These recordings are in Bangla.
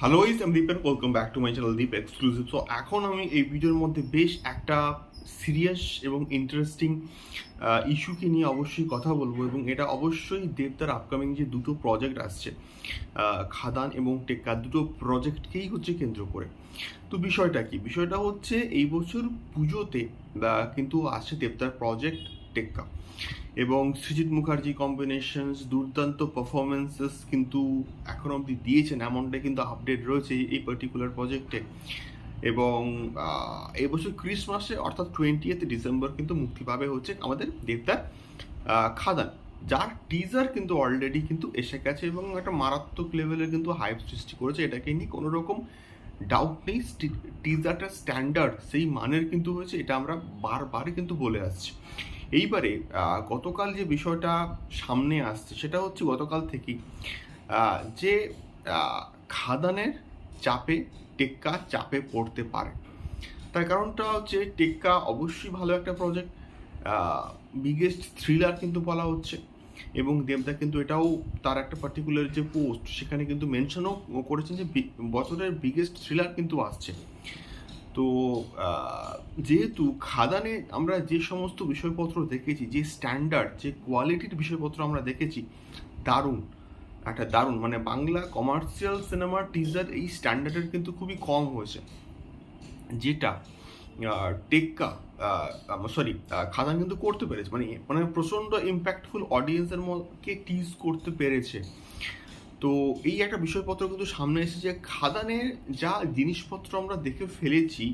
হ্যালো ইস আমি Deep welcome back to my channel Deep exclusive so এখন আমি এই ভিডিওর মধ্যে বেশ একটা সিরিয়াস এবং ইন্টারেস্টিং ইস্যুকে নিয়ে অবশ্যই কথা বলব এবং এটা অবশ্যই দেবদার আপকামিং যে দুটো প্রজেক্ট আসছে খাদান এবং টেক্কা, দুটো প্রজেক্টকেই হচ্ছে কেন্দ্র করে। তো বিষয়টা কি? বিষয়টা হচ্ছে এই বছর পুজোতে কিন্তু আসছে দেবদার প্রজেক্ট টেক্কা। এবং সৃজিত মুখার্জি কম্বিনেশনস দুর্দান্ত পারফরমেন্সেস কিন্তু এখন অবধি দিয়েছেন এমনটা কিন্তু আপডেট রয়েছে এই- পার্টিকুলার প্রজেক্টে এবং এবছর ক্রিসমাসে অর্থাৎ টোয়েন্টি ডিসেম্বর কিন্তু মুক্তি পাবে হচ্ছে আমাদের দেবদার খাদান। যার টিজার কিন্তু অলরেডি কিন্তু এসে গেছে এবং একটা মারাত্মক লেভেলের কিন্তু হাইপ সৃষ্টি করেছে। এটাকে নিয়ে কোনো রকম ডাউট নেই। টিজারটা স্ট্যান্ডার্ড সেই মানের কিন্তু হয়েছে, এটা আমরা বারবারই কিন্তু বলে আসছি। এইবারে গতকাল যে বিষয়টা সামনে আসছে সেটা হচ্ছে গতকাল থেকেই যে খাদানের চাপে, টেক্কা চাপে পড়তে পারে। তার কারণটা হচ্ছে টেক্কা অবশ্যই ভালো একটা প্রজেক্ট বিগেস্ট থ্রিলার কিন্তু বলা হচ্ছে এবং দেবদা কিন্তু এটাও তার একটা পার্টিকুলার যে পোস্ট সেখানে কিন্তু মেনশনও করেছেন যে বছরের বিগেস্ট থ্রিলার কিন্তু আসছে। তো যেহেতু খাদানে আমরা যে সমস্ত বিষয়পত্র দেখেছি, যে স্ট্যান্ডার্ড যে কোয়ালিটির বিষয়পত্র আমরা দেখেছি, দারুণ, একটা দারুণ মানে বাংলা কমার্শিয়াল সিনেমার টিজার এই স্ট্যান্ডার্ডের কিন্তু খুবই কম হয়েছে। যেটা টেক্কা সরি খাদান কিন্তু করতে পেরেছে মানে মানে প্রচণ্ড ইম্প্যাক্টফুল অডিয়েন্সের মধ্যে টিজ করতে পেরেছে। তো এই একটা বিষয়পত্র কিন্তু সামনে এসেছে খাদানের যা জিনিসপত্র আমরা দেখে ফেলেছি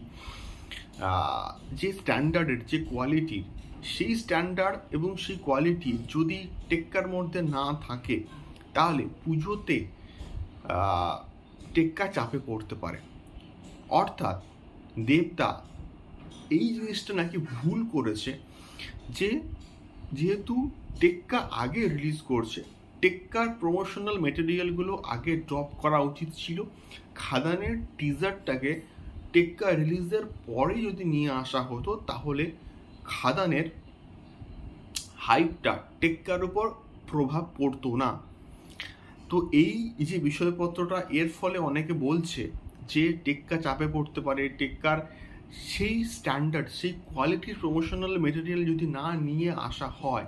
যে স্ট্যান্ডার্ডের, যে কোয়ালিটির, সেই স্ট্যান্ডার্ড এবং সেই কোয়ালিটি যদি টেক্কার মধ্যে না থাকে, তাহলে পুজোতে টেক্কা চাপে পড়তে পারে। অর্থাৎ দেবতা এই জিনিসটা নাকি ভুল করেছে যে যেহেতু টেক্কা আগে রিলিজ করছে টেক্কার প্রমোশনাল মেটেরিয়ালগুলো আগে ড্রপ করা উচিত ছিল। খাদানের টিজারটাকে টেক্কা রিলিজের পরে যদি নিয়ে আসা হতো, তাহলে খাদানের হাইপটা টেক্কার উপর প্রভাব পড়তো না। তো এই যে বিষয়পত্রটা, এর ফলে অনেকে বলছে যে টেক্কা চাপে পড়তে পারে, টেক্কার সেই স্ট্যান্ডার্ড সেই কোয়ালিটির প্রমোশনাল মেটেরিয়াল যদি না নিয়ে আসা হয়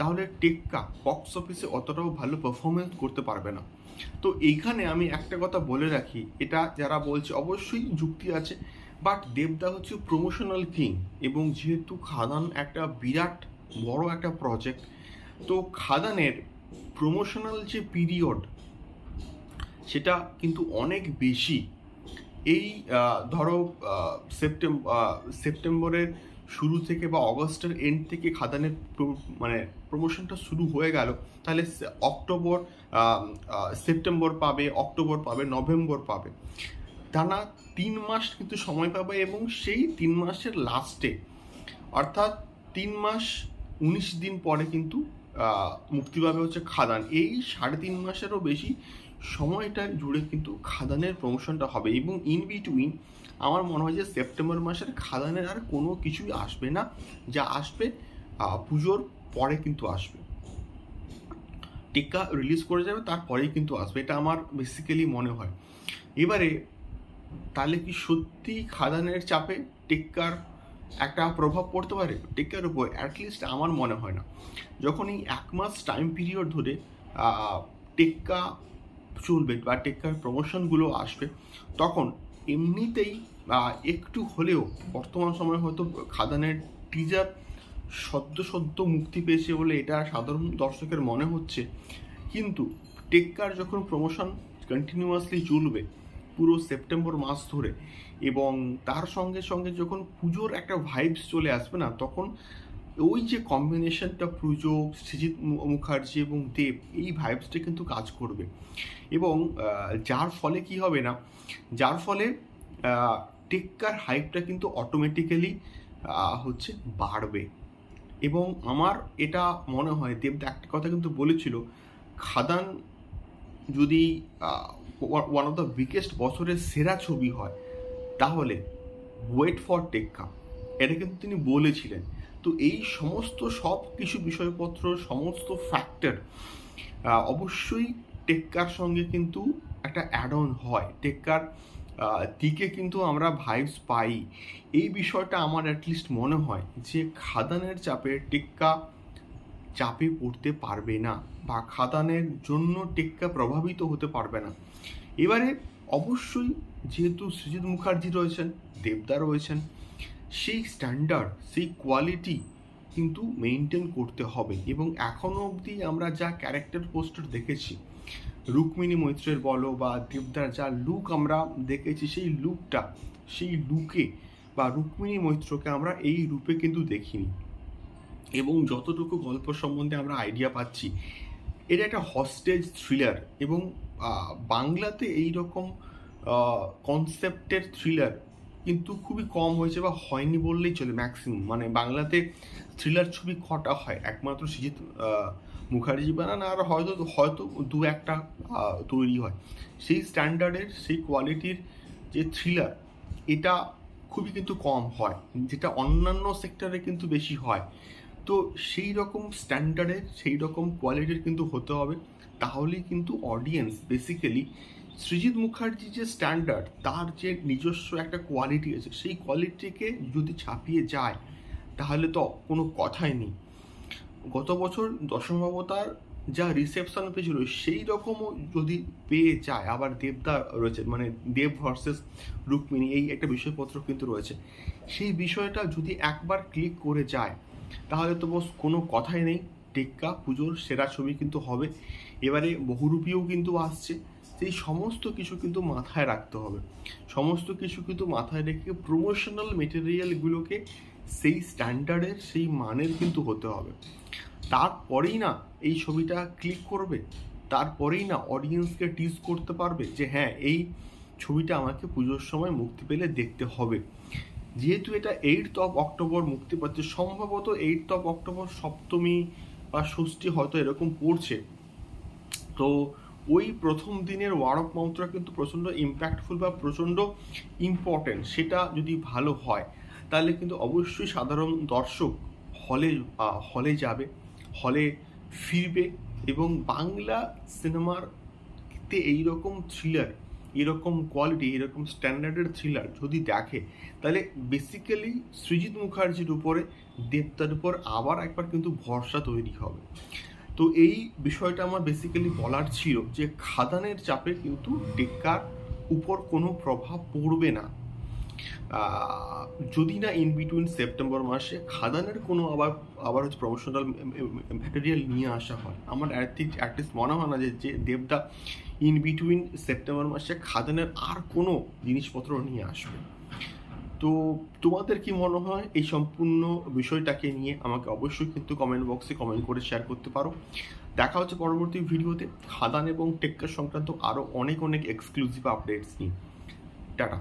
তাহলে টেক্কা বক্স অফিসে অতটাও ভালো পারফরমেন্স করতে পারবে না। তো এইখানে আমি একটা কথা বলে রাখি, এটা যারা বলছে অবশ্যই যুক্তি আছে বাট দেবদা হচ্ছে প্রমোশনাল কিং এবং যেহেতু খাদান একটা বিরাট বড় একটা প্রজেক্ট তো খাদানের প্রমোশনাল যে পিরিয়ড সেটা কিন্তু অনেক বেশি। এই ধরো সেপ্টেম্বর সেপ্টেম্বরের শুরু থেকে বা অগস্টের এন্ড থেকে খাদানের মানে প্রমোশনটা শুরু হয়ে গেল, তাহলে অক্টোবর সেপ্টেম্বর পাবে, অক্টোবর পাবে, নভেম্বর পাবে। টানা তিন মাস কিন্তু সময় পাবে এবং সেই তিন মাসের লাস্টে অর্থাৎ তিন মাস উনিশ দিন পরে কিন্তু মুক্তি পাবে হচ্ছে খাদান। এই সাড়ে তিন মাসেরও বেশি সময়টা জুড়ে কিন্তু খাদানের প্রমোশনটা হবে এবং ইন বিটুইন আমার মনে হয় যে সেপ্টেম্বর মাসের খাদানের আর কোনো কিছুই আসবে না। যা আসবে পুজোর পরে কিন্তু আসবে। টিকা রিলিজ করে যাবে, তারপরেই কিন্তু আসবে। এটা আমার বেসিক্যালি মনে হয়। এবারে, তাহলে কি সত্যি খাদানের চাপে টেক্কার একটা প্রভাব পড়তে পারে? টেক্কার উপর অ্যাটলিস্ট আমার মনে হয় না। যখন এই এক মাস টাইম পিরিয়ড ধরে টেক্কা চলবে বা টেক্কার প্রমোশনগুলো আসবে, তখন এমনিতেই একটু হলেও বর্তমান সময়ে হয়তো খাদানের টিজার সদ্য সদ্য মুক্তি পেয়েছে বলে এটা সাধারণ দর্শকের মনে হচ্ছে। কিন্তু টেক্কার যখন প্রমোশন কন্টিনিউয়াসলি চলবে পুরো সেপ্টেম্বর মাস ধরে এবং তার সঙ্গে সঙ্গে যখন পুজোর একটা ভাইবস চলে আসবে না, তখন ওই যে কম্বিনেশনটা পুজো সৃজিত মুখার্জি এবং দেব, এই ভাইবসটা কিন্তু কাজ করবে। এবং যার ফলে কি হবে না, যার ফলে টেক্কার হাইপটা কিন্তু অটোমেটিক্যালি হচ্ছে বাড়বে। এবং আমার এটা মনে হয় দেবদা একটা কথা কিন্তু বলেছিল, খাদান যদি ওয়ান অফ দ্য বিগেস্ট বছরের সেরা ছবি হয়, তাহলে ওয়েট ফর টেক্কা। এটা কিন্তু তিনি বলেছিলেন। তো এই সমস্ত সব কিছু বিষয়পত্র, সমস্ত ফ্যাক্টর অবশ্যই টেক্কার সঙ্গে কিন্তু একটা অ্যাড অন হয়। টেক্কার দিকে কিন্তু আমরা ভাইবস পাই। এই বিষয়টা আমার অ্যাটলিস্ট মনে হয় যে খাদানের চাপে টেক্কা চাপে পড়তে পারবে না বা খাদানের জন্য টেক্কা প্রভাবিত হতে পারবে না। এবারে অবশ্যই যেহেতু সৃজিত মুখার্জি রয়েছেন, দেবদা রয়েছেন সেই স্ট্যান্ডার্ড সেই কোয়ালিটি কিন্তু মেনটেন করতে হবে। এবং এখনও অবধি আমরা যা ক্যারেক্টার পোস্টার দেখেছি, রুক্মিণী মৈত্রের বলো বা দেবদার যা লুক আমরা দেখেছি, সেই লুকটা সেই লুকে বা রুক্মিণী মৈত্রকে আমরা এই রূপে কিন্তু দেখিনি। এবং যতটুকু গল্প সম্বন্ধে আমরা আইডিয়া পাচ্ছি এটা একটা হস্টেজ থ্রিলার এবং বাংলাতে এই রকম কনসেপ্টের থ্রিলার কিন্তু খুবই কম হয়েছে বা হয়নি বললেই চলে ম্যাক্সিমাম মানে বাংলাতে থ্রিলার ছবি কটা হয়? একমাত্র সিজিৎ মুখার্জি বানান আর হয়তো হয়তো দু একটা তৈরি হয়। সেই স্ট্যান্ডার্ডের সেই কোয়ালিটির যে থ্রিলার এটা খুবই কিন্তু কম হয়। যেটা অন্যান্য সেক্টরে কিন্তু বেশি হয়। তো সেই রকম স্ট্যান্ডার্ডের সেই রকম কোয়ালিটির কিন্তু হতে হবে। তাহলেই কিন্তু অডিয়েন্স বেসিক্যালি সৃজিত মুখার্জি যে স্ট্যান্ডার্ড তার যে নিজস্ব একটা কোয়ালিটি আছে, সেই কোয়ালিটিকে যদি ছাপিয়ে যায়, তাহলে তো কোনো কথাই নেই। গত বছর দশম অবতার যা রিসেপশন পেয়েছিল, সেই রকমও যদি পেয়ে যায়, আবার দেবদা রয়েছে মানে দেব ভার্সেস রুক্মিণী, এই একটা বিষয়পত্র কিন্তু রয়েছে। সেই বিষয়টা যদি একবার ক্লিক করে যায় তাহলে তো বস কোনো কথাই নেই। টেক্কা, পুজোর সেরা ছবি কিন্তু হবে। এবারে বহুরূপীও কিন্তু আসছে। সেই সমস্ত কিছু কিন্তু মাথায় রাখতে হবে। সমস্ত কিছু কিন্তু মাথায় রেখে প্রমোশনাল মেটেরিয়ালগুলোকে সেই স্ট্যান্ডার্ডের সেই মানের কিন্তু হতে হবে। তারপরেই না এই ছবিটা ক্লিক করবে। তারপরেই না অডিয়েন্সকে টিজ করতে পারবে যে হ্যাঁ এই ছবিটা আমাকে পুজোর সময় মুক্তি পেলে দেখতে হবে। যেহেতু এটা এইট অফ অক্টোবর মুক্তি পাচ্ছে, সম্ভবত এইট অফ অক্টোবর সপ্তমী বা ষষ্ঠী হয়তো এরকম পড়ছে। তো ওই প্রথম দিনের ওয়ার অফ মাউথটা কিন্তু প্রচণ্ড ইম্প্যাক্টফুল বা প্রচণ্ড ইম্পর্টেন্ট সেটা যদি ভালো হয়, তাহলে কিন্তু অবশ্যই সাধারণ দর্শক হলে হলে যাবে হলে ফিরবে এবং বাংলা সিনেমার তে এইরকম থ্রিলার এরকম কোয়ালিটি এরকম স্ট্যান্ডার্ডের থ্রিলার যদি দেখে, তাহলে বেসিক্যালি সৃজিত মুখার্জির উপরে, দেবতার উপর আবার একবার কিন্তু ভরসা তৈরি হবে। তো এই বিষয়টা আমার বেসিক্যালি বলার ছিল যে খাদানের চাপে কিন্তু টেক্কার উপর কোনো প্রভাব পড়বে না। যদি না ইন বিটুইন সেপ্টেম্বর মাসে খাদানের কোনো আবার আবার হচ্ছে প্রমোশনাল ম্যাটেরিয়াল নিয়ে আসা হয়। আমার অ্যাটলিস্ট মনে হয় না যে যে দেবদা ইন বিটুইন সেপ্টেম্বর মাসে খাদানের আর কোনো জিনিসপত্র নিয়ে আসবে। তো তোমাদের কি মনে হয় এই সম্পূর্ণ বিষয়টাকে নিয়ে আমাকে অবশ্যই কিন্তু কমেন্ট বক্সে কমেন্ট করে শেয়ার করতে পারো। দেখা হচ্ছে পরবর্তী ভিডিওতে। খাদান এবং টেক্কা সংক্রান্ত আরও অনেক অনেক এক্সক্লুসিভ আপডেটস নিয়ে। টাটা।